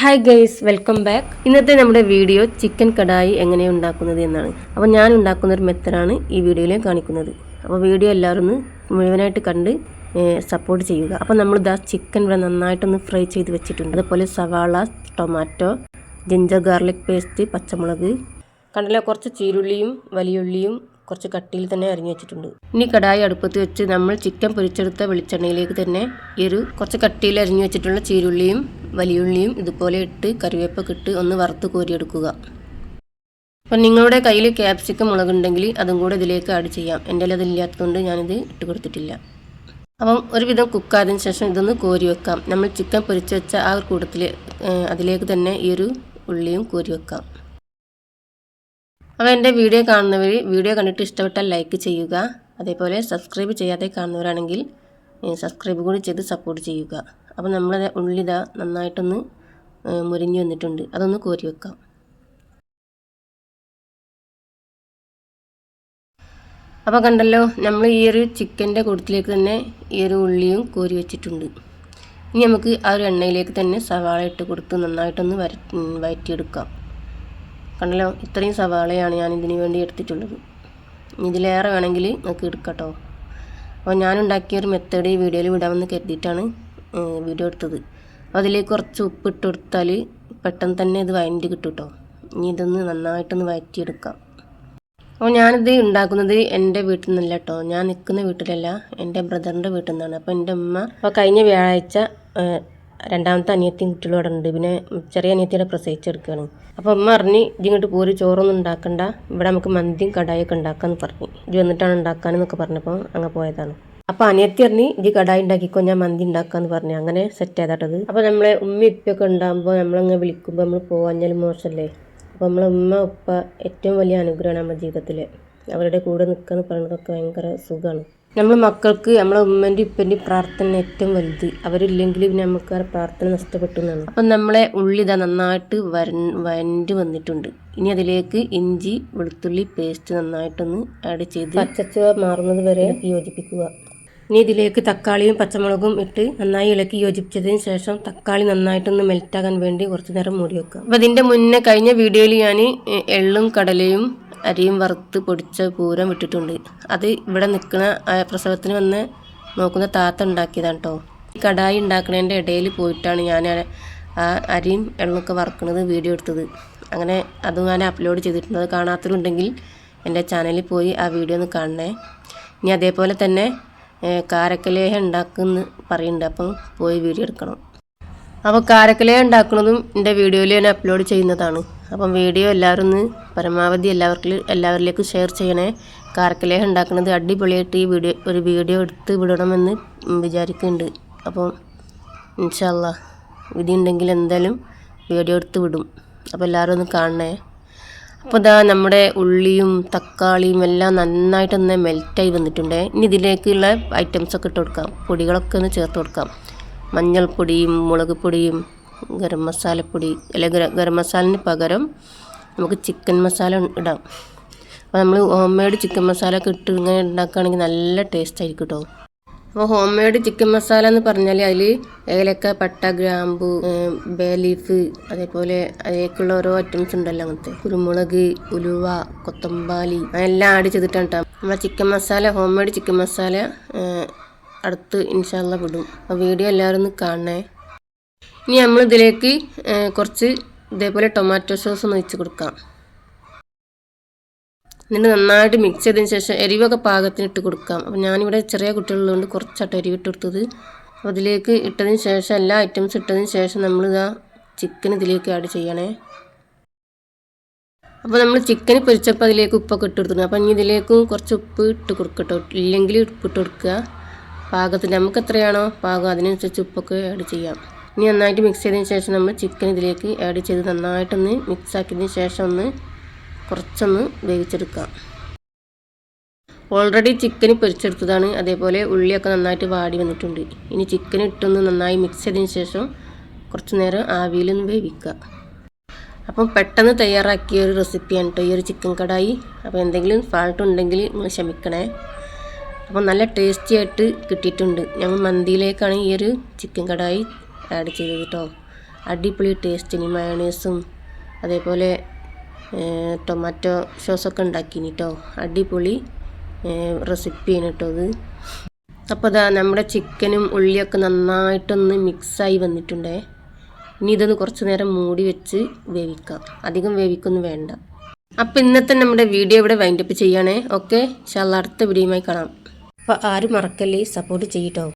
Hi guys welcome back ഇന്നത്തെ നമ്മുടെ video chicken kadai എങ്ങനെയാണ് ഉണ്ടാക്കുന്നത് എന്നാണ്. അപ്പോൾ ഞാൻ ഉണ്ടാക്കുന്ന ഒരു മെത്തഡാണ് ഈ വീഡിയോയിൽ കാണിക്കുന്നത്. അപ്പോൾ വീഡിയോ എല്ലാവരും ഒന്ന് മുഴുവനായിട്ട് കണ്ട് സപ്പോർട്ട് ചെയ്യുക. അപ്പോൾ നമ്മൾ ദാ ചിക്കൻ ഇവിടെ നന്നായിട്ടൊന്ന് ഫ്രൈ ചെയ്ത് വെച്ചിട്ടുണ്ട്. അതുപോലെ സവാള ടൊമാറ്റോ ജിഞ്ചർ ഗാർലിക് പേസ്റ്റ് പച്ചമുളക്. കണ്ടല്ലോ? കുറച്ച് ചീരുള്ളിയും വലിയുള്ളിയും കുറച്ച് കട്ടിയിൽ തന്നെ അരിഞ്ഞു വെച്ചിട്ടുണ്ട്. ഇനി കടായി അടുപ്പത്ത് വെച്ച് നമ്മൾ ചിക്കൻ പൊരിച്ചെടുത്ത വെളിച്ചെണ്ണയിലേക്ക് തന്നെ ഈ ഒരു കുറച്ച് കട്ടിയിൽ അരിഞ്ഞു വെച്ചിട്ടുള്ള ചീരുള്ളിയും വലിയുള്ളിയും ഇതുപോലെ ഇട്ട് കറിവേപ്പൊക്കെ ഇട്ട് ഒന്ന് വറുത്ത് കോരിയെടുക്കുക. അപ്പം നിങ്ങളുടെ കയ്യിൽ ക്യാപ്സിക്കം മുളകുണ്ടെങ്കിൽ അതും കൂടെ ഇതിലേക്ക് ആഡ് ചെയ്യാം. എന്റെ അതില്ലാത്തതുകൊണ്ട് ഞാനിത് ഇട്ട് കൊടുത്തിട്ടില്ല. അപ്പം ഒരുവിധം കുക്കായതിനു ശേഷം ഇതൊന്ന് കോരി വെക്കാം. നമ്മൾ ചിക്കൻ പൊരിച്ച് വെച്ച ആ കൂട്ടത്തിൽ അതിലേക്ക് തന്നെ ഈ ഒരു ഉള്ളിയും കോരി വെക്കാം. അപ്പോൾ എന്റെ വീഡിയോ കാണുന്നവർ വീഡിയോ കണ്ടിട്ട് ഇഷ്ടപ്പെട്ടാൽ ലൈക്ക് ചെയ്യുക. അതേപോലെ സബ്സ്ക്രൈബ് ചെയ്യാതെ കാണുന്നവരാണെങ്കിൽ സബ്സ്ക്രൈബ് കൂടി ചെയ്ത് സപ്പോർട്ട് ചെയ്യുക. അപ്പോൾ നമ്മളെ ഉള്ളിത നന്നായിട്ടൊന്ന് മുരിഞ്ഞു വന്നിട്ടുണ്ട്. അതൊന്ന് കോരി വെക്കാം. അപ്പോൾ കണ്ടല്ലോ നമ്മൾ ഈ ഒരു ചിക്കന്റെ കൂട്ടത്തിലേക്ക് തന്നെ ഈ ഒരു ഉള്ളിയും കോരി വെച്ചിട്ടുണ്ട്. ഇനി നമുക്ക് ആ ഒരു എണ്ണയിലേക്ക് തന്നെ സവാള ഇട്ട് കൊടുത്ത് നന്നായിട്ടൊന്ന് വര വയറ്റിയെടുക്കാം. കണ്ടല്ലോ ഇത്രയും സവാളയാണ് ഞാൻ ഇതിന് വേണ്ടി എടുത്തിട്ടുള്ളത്. ഇതിലേറെ വേണമെങ്കിൽ നിങ്ങൾക്ക് എടുക്കട്ടോ. അപ്പോൾ ഞാൻ ഉണ്ടാക്കിയ ഒരു മെത്തേഡ് ഈ വീഡിയോയിൽ വിടാമെന്ന് കരുതിയിട്ടാണ് വീഡിയോ എടുത്തത്. അപ്പോൾ അതിലേക്ക് കുറച്ച് ഉപ്പ് ഇട്ട് കൊടുത്താൽ പെട്ടെന്ന് തന്നെ ഇത് വയറ്റി കിട്ടും കേട്ടോ ഇനി ഇതൊന്ന് നന്നായിട്ടൊന്ന് വയറ്റിയെടുക്കാം. അപ്പോൾ ഞാനിത് ഉണ്ടാക്കുന്നത് എന്റെ വീട്ടിൽ നിന്നല്ല കേട്ടോ ഞാൻ നിൽക്കുന്ന വീട്ടിലല്ല എന്റെ ബ്രദറിന്റെ വീട്ടിൽ നിന്നാണ്. അപ്പോൾ എന്റെ ഉമ്മ അപ്പോൾ കഴിഞ്ഞ വ്യാഴാഴ്ച രണ്ടാമത്തെ അനിയത്തിയും കുട്ടികളും അവിടെ ഉണ്ട്. പിന്നെ ചെറിയ അനിയത്തിയുടെ പ്രസവിച്ചെടുക്കുകയാണ് അപ്പോൾ അമ്മ പറഞ്ഞ് ഇതിങ്ങോട്ട് പോര് ചോറൊന്നും ഉണ്ടാക്കണ്ട. ഇവിടെ നമുക്ക് മന്തിയും കടായൊക്കെ ഉണ്ടാക്കാമെന്ന് പറഞ്ഞു. ഇത് വന്നിട്ടാണ് ഉണ്ടാക്കാനെന്നൊക്കെ പറഞ്ഞപ്പോൾ അങ്ങ് പോയതാണ്. അപ്പോൾ അനിയത്തി പറഞ്ഞ് ഇത് കടായി ഉണ്ടാക്കിക്കോ ഞാൻ മന്തി ഉണ്ടാക്കാമെന്ന് പറഞ്ഞു. അങ്ങനെ സെറ്റ് ചെയ്താട്ടത് അപ്പോൾ നമ്മളെ ഉമ്മ ഇപ്പൊക്കെ ഉണ്ടാകുമ്പോൾ നമ്മളങ്ങ് വിളിക്കുമ്പോൾ നമ്മൾ പോവാഞ്ഞാലും മോശമല്ലേ അപ്പോൾ നമ്മളെ ഉമ്മ ഉപ്പ ഏറ്റവും വലിയ അനുഗ്രഹമാണ് നമ്മുടെ ജീവിതത്തിൽ അവരുടെ കൂടെ നിൽക്കുക എന്ന് പറയുന്നതൊക്കെ ഭയങ്കര സുഖമാണ് നമ്മൾ മക്കൾക്ക് നമ്മളെ ഉമ്മന്റെ ഇപ്പന്റെ പ്രാർത്ഥന ഏറ്റവും വലുത്. അവരില്ലെങ്കിൽ പിന്നെ നമുക്ക് ആ പ്രാർത്ഥന നഷ്ടപ്പെട്ടു എന്നാണ്. അപ്പം നമ്മളെ ഉള്ളി ഇതാ നന്നായിട്ട് വര വരണ്ട് വന്നിട്ടുണ്ട്. ഇനി അതിലേക്ക് ഇഞ്ചി വെളുത്തുള്ളി പേസ്റ്റ് നന്നായിട്ടൊന്ന് ആഡ് ചെയ്ത് പച്ചച്ചുവ മാറുന്നത് വരെ യോജിപ്പിക്കുക. ഇനി ഇതിലേക്ക് തക്കാളിയും പച്ചമുളകും ഇട്ട് നന്നായി ഇളക്കി യോജിപ്പിച്ചതിന് ശേഷം തക്കാളി നന്നായിട്ടൊന്ന് മെൽറ്റാകാൻ വേണ്ടി കുറച്ച് നേരം മൂടി വെക്കുക. അപ്പം ഇതിന്റെ മുന്നേ കഴിഞ്ഞ വീഡിയോയിൽ ഞാൻ എള്ളും കടലയും അരിയും വറുത്ത് പൊടിച്ച പൂരം ഇട്ടിട്ടുണ്ട്. അത് ഇവിടെ നിൽക്കുന്ന പ്രസവത്തിന് വന്ന് നോക്കുന്ന താത്ത ഉണ്ടാക്കിയതാണ് കേട്ടോ കടായി ഉണ്ടാക്കുന്നതിന്റെ ഇടയിൽ പോയിട്ടാണ് ഞാൻ ആ അരിയും എള്ളൊക്കെ വറുക്കുന്നത് വീഡിയോ എടുത്തത്. അങ്ങനെ അത് ഞാൻ അപ്ലോഡ് ചെയ്തിട്ടുണ്ട്. അത് കാണാത്തവരുണ്ടെങ്കിൽ എന്റെ ചാനലിൽ പോയി ആ വീഡിയോ ഒന്ന് കാണണേ. ഇനി അതേപോലെ തന്നെ കാരക്കലേഹ ഉണ്ടാക്കുമെന്ന് പറയുന്നുണ്ട്. അപ്പം പോയി വീഡിയോ എടുക്കണം. അപ്പോൾ കാരക്കലേഹ ഉണ്ടാക്കുന്നതും എന്റെ വീഡിയോയിൽ ഞാൻ അപ്ലോഡ് ചെയ്യുന്നതാണ്. അപ്പം വീഡിയോ എല്ലാവരും ഒന്ന് പരമാവധി എല്ലാവർക്കും എല്ലാവരിലേക്കും ഷെയർ ചെയ്യണേ. കാർക്കലേഹ ഉണ്ടാക്കുന്നത് അടിപൊളിയായിട്ട് ഈ വീഡിയോ ഒരു വീഡിയോ എടുത്ത് വിടണമെന്ന് വിചാരിക്കുന്നുണ്ട്. അപ്പം ഇൻഷല്ല വിധി ഉണ്ടെങ്കിൽ എന്തായാലും വീഡിയോ എടുത്ത് വിടും. അപ്പോൾ എല്ലാവരും ഒന്ന് കാണണേ. അപ്പോൾ ഇതാ നമ്മുടെ ഉള്ളിയും തക്കാളിയും എല്ലാം നന്നായിട്ടൊന്ന് മെൽറ്റായി വന്നിട്ടുണ്ട്. ഇനി ഇതിലേക്കുള്ള ഐറ്റംസൊക്കെ ഇട്ട് കൊടുക്കാം. പൊടികളൊക്കെ ഒന്ന് ചേർത്ത് കൊടുക്കാം. മഞ്ഞൾപ്പൊടിയും മുളക് പൊടിയും ഗരം മസാലപ്പൊടി അല്ലെങ്കിൽ ഗരം മസാലന് പകരം നമുക്ക് ചിക്കൻ മസാല ഇടാം. അപ്പോൾ നമ്മൾ ഹോം മെയ്ഡ് ചിക്കൻ മസാല ഒക്കെ ഇട്ട് ഇങ്ങനെ ഉണ്ടാക്കുകയാണെങ്കിൽ നല്ല ടേസ്റ്റ് ആയിരിക്കും കേട്ടോ അപ്പോൾ ഹോം മെയ്ഡ് ചിക്കൻ മസാല എന്ന് പറഞ്ഞാൽ അതിൽ ഏലക്ക പട്ട ഗ്രാമ്പു ബേ ലീഫ് അതേപോലെ അതിലേക്കുള്ള ഓരോ ഐറ്റംസ് ഉണ്ടല്ലോ അങ്ങനത്തെ. കുരുമുളക് ഉലുവ കൊത്തമ്പാലി അതെല്ലാം ആഡ് ചെയ്തിട്ടാണ് കേട്ടോ നമ്മളെ chicken masala home made chicken masala അടുത്ത് ഇൻഷാല്ല വിടും അപ്പോൾ വീഡിയോ എല്ലാവരും ഒന്ന് കാണണേ. ഇനി നമ്മൾ ഇതിലേക്ക് കുറച്ച് ഇതേപോലെ ടൊമാറ്റോ സോസ് ഒന്ന് ഒഴിച്ച് കൊടുക്കാം. എന്നിട്ട് നന്നായിട്ട് മിക്സ് ചെയ്തതിന് ശേഷം എരിവൊക്കെ പാകത്തിന് ഇട്ട് കൊടുക്കാം. അപ്പോൾ ഞാനിവിടെ ചെറിയ കുട്ടികളുള്ളതുകൊണ്ട് കുറച്ചായിട്ട് എരിവ് ഇട്ട് കൊടുത്തത്. അപ്പോൾ അതിലേക്ക് ഇട്ടതിന് ശേഷം എല്ലാ ഐറ്റംസ് ഇട്ടതിന് ശേഷം നമ്മൾ ഇതാ ചിക്കൻ ഇതിലേക്ക് ആഡ് ചെയ്യണേ. അപ്പോൾ നമ്മൾ ചിക്കൻ പൊരിച്ചപ്പോൾ അതിലേക്ക് ഉപ്പൊക്കെ ഇട്ട് കൊടുത്തിട്ടുണ്ട്. അപ്പോൾ ഇനി ഇതിലേക്കും കുറച്ച് ഉപ്പ് ഇട്ട് കൊടുക്കട്ടോ. ഇല്ലെങ്കിൽ ഉപ്പ് ഇട്ട് കൊടുക്കുക. പാകത്തിന് നമുക്ക് എത്രയാണോ പാകം അതിനനുസരിച്ച് ഉപ്പൊക്കെ ആഡ് ചെയ്യാം. ഇനി നന്നായിട്ട് മിക്സ് ചെയ്തതിന് ശേഷം നമ്മൾ ചിക്കൻ ഇതിലേക്ക് ആഡ് ചെയ്ത് നന്നായിട്ടൊന്ന് മിക്സ് ആക്കിയതിന് ശേഷം ഒന്ന് കുറച്ചൊന്ന് വേവിച്ചെടുക്കാം ഓൾറെഡി ചിക്കൻ പൊരിച്ചെടുത്തതാണ്. അതേപോലെ ഉള്ളിയൊക്കെ നന്നായിട്ട് വാടി വന്നിട്ടുണ്ട്. ഇനി ചിക്കൻ ഇട്ടൊന്ന് നന്നായി മിക്സ് ചെയ്തതിന് ശേഷം കുറച്ച് നേരം ആവിയിലൊന്ന് വേവിക്കുക. അപ്പം പെട്ടെന്ന് തയ്യാറാക്കിയ ഒരു റെസിപ്പിയാണ് കേട്ടോ ഈ ഒരു ചിക്കൻ കടായി. അപ്പോൾ എന്തെങ്കിലും ഫാൾട്ട് ഉണ്ടെങ്കിൽ നിങ്ങൾ ക്ഷമിക്കണേ. അപ്പം നല്ല ടേസ്റ്റി ആയിട്ട് കിട്ടിയിട്ടുണ്ട്. ഞങ്ങൾ മന്തിയിലേക്കാണ് ഈ ഒരു ചിക്കൻ കടായി ആഡ് ചെയ്തത് കേട്ടോ അടിപൊളി ടേസ്റ്റിന് മയണൈസും അതേപോലെ ടൊമാറ്റോ സോസൊക്കെ ഉണ്ടാക്കിനി കേട്ടോ അടിപൊളി റെസിപ്പിയാണ് കേട്ടോ അത്. അപ്പോൾ ഇതാ നമ്മുടെ ചിക്കനും ഉള്ളിയൊക്കെ നന്നായിട്ടൊന്ന് മിക്സായി വന്നിട്ടുണ്ടേ. ഇനി ഇതൊന്ന് കുറച്ച് നേരം മൂടി വെച്ച് വേവിക്കാം. അധികം വേവിക്കൊന്നും വേണ്ട. അപ്പോൾ ഇന്നത്തെ നമ്മുടെ വീഡിയോ ഇവിടെ വൈൻഡപ്പ് ചെയ്യണേ. ഓക്കെ ശാല അടുത്ത വീഡിയോയുമായി കാണാം. അപ്പോൾ ആരും മറക്കല്ലേ സപ്പോർട്ട് ചെയ്യട്ടോ